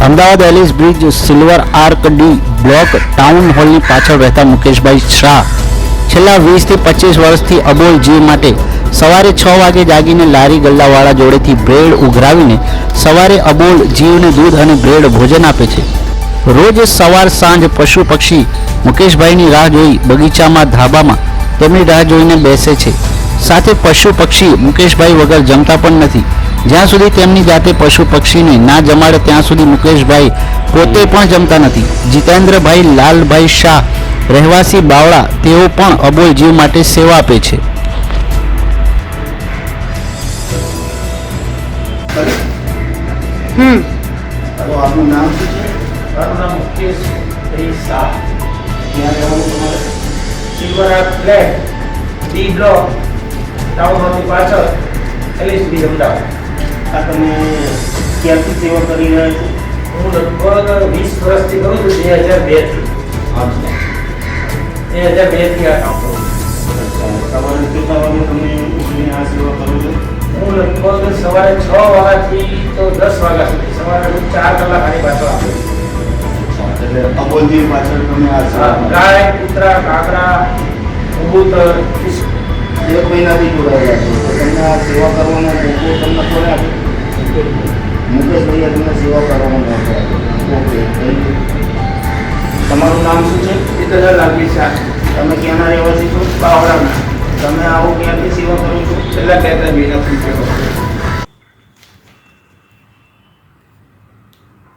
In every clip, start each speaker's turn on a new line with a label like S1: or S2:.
S1: Ahmedabad Ellis Bridge Silver Arc D block town હોલની પાછળ રહેતા મુકેશભાઈ શાહ છેલ્લા વીસથી પચીસ વર્ષથી અબોલ જીવ માટે સવારે છ વાગે જાગીને લારી ગલ્લાવાળા જોડેથી બ્રેડ ઉઘરાવીને સવારે અબોલ જીવને દૂધ અને બ્રેડ ભોજન આપે છે. રોજ સવાર સાંજ પશુ પક્ષી મુકેશભાઈની રાહ જોઈ બગીચામાં ધાબામાં તેમની રાહ જોઈને બેસે છે. સાથે પશુ પક્ષી મુકેશભાઈ વગર જમતા પણ નથી. જ્યાં સુધી તેમની જાતે પશુ પક્ષીને ના જમાડે ત્યાં સુધી મુકેશભાઈ પોતે પણ જમતા નથી. જીતેન્દ્રભાઈ લાલભાઈ શાહ રહેવાસી બાવળા તેઓ પણ અબોલ જીવ માટે સેવા આપે છે.
S2: હમ. આપનું નામ શું છે?
S3: મારું નામ મુકેશ ભાઈ શાહ
S2: ક્યાં રહેવાનું તમારે
S3: શિવરા ફ્લેટ ડી બ્લોક ટાઉન હોલની પાછળ બી અમદાવાદ.
S2: આ તમે ક્યાંથી સેવા કરી રહ્યા છો?
S3: હું લગભગ વીસ વર્ષથી કરું છું બે હજાર બેથી
S2: અચ્છા
S3: બે હજાર બેથી આ કામ કરું
S2: તમારે કેટલા વાગે તમે આ સેવા કરો છો?
S3: હું લગભગ સવારે છ વાગ્યાથી
S2: એટલે પાછળ તમે આ.
S3: ગાય કૂતરા કાગડા કબૂતર
S2: એક મહિનાથી જોડાયેલા છો. તો તમને આ સેવા કરવાનો મોકો તમને કોને આપ્યો? મુકેશભાઈએ તમને સેવા કરવાનો મોકો આપ્યો. ઓકે થેન્ક યુ તમારું નામ શું છે?
S3: ચિત્તદર લાગી શાહ
S2: તમે ક્યાંના રહેવાસી છો?
S3: બાવળાના
S2: તમે આવો ક્યાંથી સેવા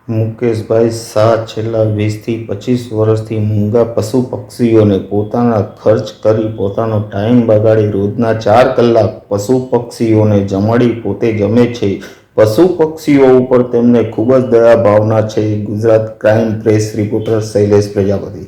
S4: મુકેશભાઈ શાહ છેલ્લા વીસથી પચીસ વર્ષથી મૂંગા પશુ પક્ષીઓને પોતાના ખર્ચ કરી પોતાનો ટાઈમ બગાડી રોજના ચાર કલાક પશુ પક્ષીઓને જમાડી પોતે જમે છે. પશુ પક્ષીઓ ઉપર તેમને ખૂબ જ દયા ભાવના છે. Gujarat crime press reporter Shailesh Prajapati.